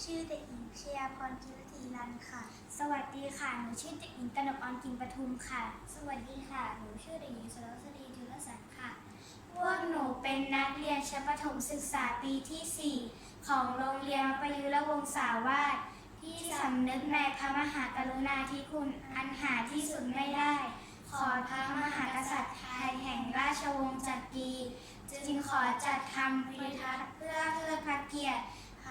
ชื่อเด็กหญิงชยพรกิรติรันค่ะ สวัสดีค่ะ หนูชื่อเด็กหญิงกนกออนกินปทุมค่ะ สวัสดีค่ะ หนูชื่อเด็กหญิงสรสดีจุลสันค่ะ พวกหนูเป็นนักเรียนชั้นประถมศึกษาปีที่ 4 ของโรงเรียนวัประยุรวงศาวาสที่สำนึกในพระมหากรุณาธิคุณอันหาที่สุดไม่ได้ ขอพระมหากษัตริย์ไทยแห่งราชวงศ์จักรีจึงขอจัดทำพิธีทัศน์เพื่อเทิดพระเกียรติ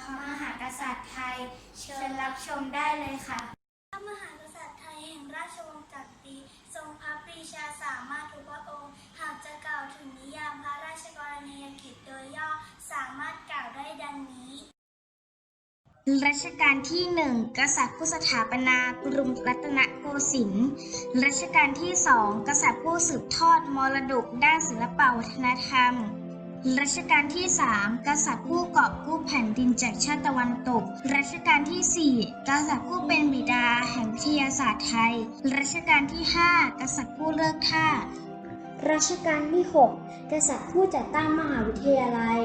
พระมหากษัตริย์ไทย เชิญรับชมได้เลยค่ะ พระมหากษัตริย์ไทยแห่งราชวงศ์จักรีทรงพระปรีชาสามารถทุกพระองค์ หากจะกล่าวถึงนิยามพระราชกรณียกิจโดยย่อสามารถกล่าวได้ดังนี้รัชกาลที่หนึ่งกษัตริย์ผู้สถาปนากรุงรัตนโกสินทร์รัชกาลที่สองกษัตริย์ผู้สืบทอดมรดกด้านศิลปวัฒนธรรม รัชกาลที่สามกษัตริย์ผู้กอบกู้แผ่นดินจากชาติตะวันตก รัชกาลที่สี่กษัตริย์ผู้เป็นบิดาแห่งวิทยาศาสตร์ไทย รัชกาลที่ห้ากษัตริย์ผู้เลิกท่ารัชกาลที่ 6 กษัตริย์ผู้จัดตั้งมหาวิทยาลัย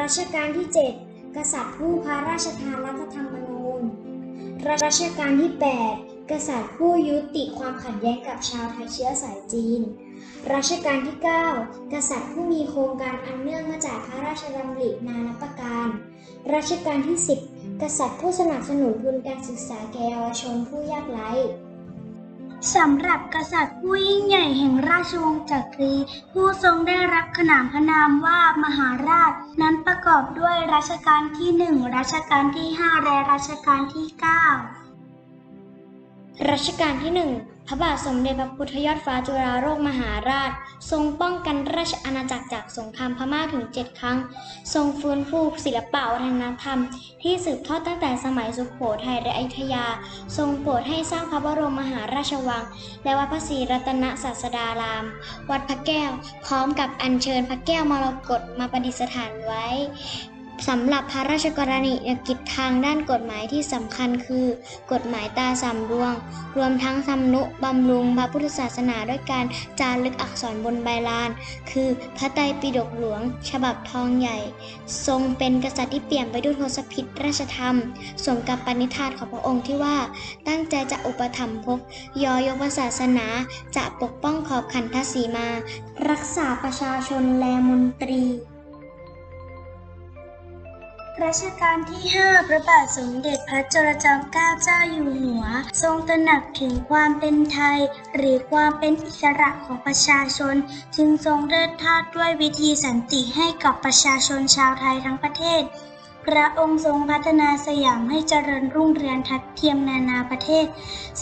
รัชกาลที่ 7 กษัตริย์ผู้พระราชทานรัฐธรรมนูญ รัชกาลที่ 8 กษัตริย์ผู้ยุติความขัดแย้งกับชาวไทยเชื้อสายจีน รัชกาลที่ 9 กษัตริย์ผู้มีโครงการอันเนื่องมาจากพระราชดำรินานับประการ รัชกาลที่ 10 กษัตริย์ผู้สนับสนุนทุนการศึกษาแก่เยาวชนผู้ยากไร้สำหรับกษัตริย์ผู้ยิ่งใหญ่แห่งราชวงศ์จักรี ผู้ทรงได้รับขนานพระนามว่ามหาราช นั้นประกอบด้วยรัชกาลที่หนึ่งรัชกาลที่ห้าและรัชกาลที่เก้า รัชกาลที่1พระบาทสมเด็จพระพุทธยอดฟ้าจุฬาโลกมหาราช ทรงป้องกันราชอาณาจักรจากสงครามพม่าถึง 7 ครั้ง ทรงฟื้นฟูศิลปะวัฒนธรรม ที่สืบทอดตั้งแต่สมัยสุโขทัยและอยุธยา ทรงโปรดให้สร้างพระบรมมหาราชวัง และวัดพระศรีรัตนศาสดาราม วัดพระแก้ว พร้อมกับอัญเชิญพระแก้วมรกตมาประดิษฐานไว้ สำหรับพระราชกรณียกิจทางด้านกฎหมายที่สำคัญคือ กฎหมายตาสามดวง รวมทั้งทำนุบำรุงพระพุทธศาสนาด้วยการจารึกอักษรบนใบลาน คือพระไตรปิฎกหลวง ฉบับทองใหญ่ ทรงเป็นกษัตริย์ที่เปี่ยมไปด้วยทศพิธราชธรรม สมกับปณิธานของพระองค์ที่ว่า ตั้งใจจะอุปถัมภกยอยกศาสนาจะปกป้องขอบขันทศีมา รักษาประชาชนและมนตรี รัชกาลที่ 5 พระบาทสมเด็จพระจุลจอมเกล้าเจ้าอยู่หัว ทรงตระหนักถึงความเป็นไทย หรือความเป็นอิสระของประชาชน จึงทรงเลิดทาดด้วยวิธีสันติให้กับประชาชนชาวไทยทั้งประเทศ พระองค์ทรงพัฒนาสยามให้เจริญรุ่งเรืองทัดเทียมนานาประเทศ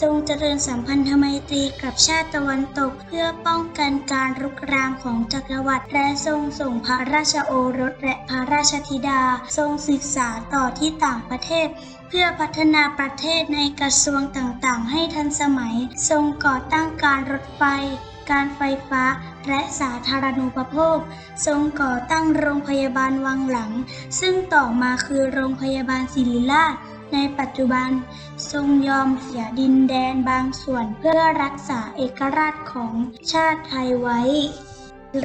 ทรงเจริญสัมพันธไมตรีกับชาติตะวันตก เพื่อป้องกันการรุกรามของจักรวรรดิและทรงส่งพระราชโอรสและพระราชธิดา ทรงศึกษาต่อที่ต่างประเทศเพื่อพัฒนาประเทศในกระทรวงต่างๆ ให้ทันสมัย ทรงก่อตั้งการรถไฟ การไฟฟ้าและสาธารณูปโภค ทรงก่อตั้งโรงพยาบาลวังหลัง ซึ่งต่อมาคือโรงพยาบาลศิริราช ในปัจจุบัน ทรงยอมเสียดินแดนบางส่วนเพื่อรักษาเอกราชของชาติไทยไว้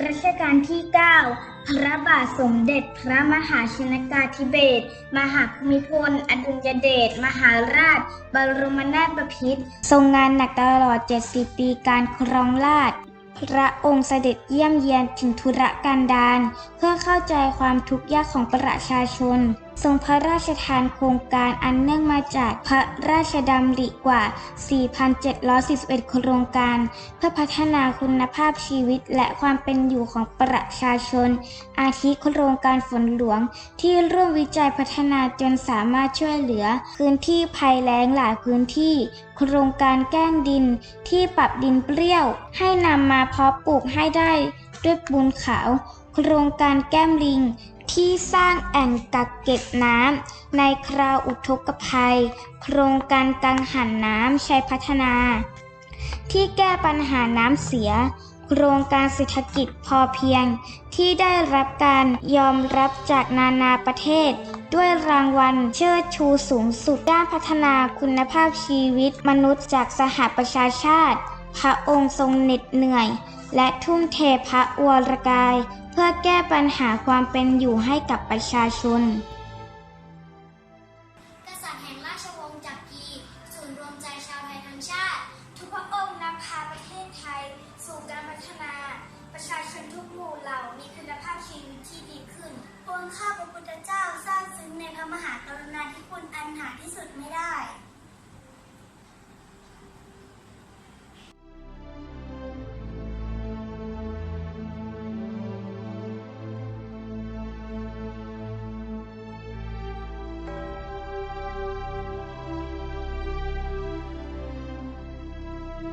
รัชกาลที่ 9 พระบาทสมเด็จพระมหาชนกาธิเบศร มหาภูมิพล อดุลยเดช มหาราช บรมนาถบพิตร ทรงงานหนักตลอด 70 ปีการครองราชพระองค์เสด็จเยี่ยมเยียนถึงธุรกันดารเพื่อเข้าใจความทุกข์ยากของประชาชน ทรงพระราชทานโครงการอันเนื่องมาจากพระราชดำริกว่า 4,741 โครงการ เพื่อพัฒนาคุณภาพชีวิตและความเป็นอยู่ของประชาชน อาทิโครงการฝนหลวง ที่ร่วมวิจัยพัฒนาจนสามารถช่วยเหลือ พื้นที่ภัยแล้งหลายพื้นที่ โครงการแก้งดินที่ปรับดินเปรี้ยว ให้นำมาเพาะปลูกให้ได้ด้วยปูนขาว โครงการแก้มลิง ที่สร้างแอ่งกักเก็บน้ำในคราวอุทกภัย โครงการกังหันน้ำชัยพัฒนา ที่แก้ปัญหาน้ำเสีย โครงการเศรษฐกิจพอเพียง ที่ได้รับการยอมรับจากนานาประเทศ ด้วยรางวัลเชิดชูสูงสุดด้านพัฒนาคุณภาพชีวิตมนุษย์จากสหประชาชาติ พระองค์ทรงเหน็ดเหนื่อย และทุ่มเทพระอวรกาย เพื่อแก้ปัญหาความเป็นอยู่ให้กับประชาชน กษัตริย์แห่งราชวงศ์จักรีศูนย์รวมใจชาวไทยทั้งชาติ ทุกพระองค์นำพาประเทศไทย สู่การพัฒนา ประชาชนทุกหมู่เหล่ามีคุณภาพชีวิตที่ดีขึ้นพวงข้าพระพุทธเจ้าทราบซึ้งในพระมหากรุณาธิคุณอันหาที่สุดไม่ได้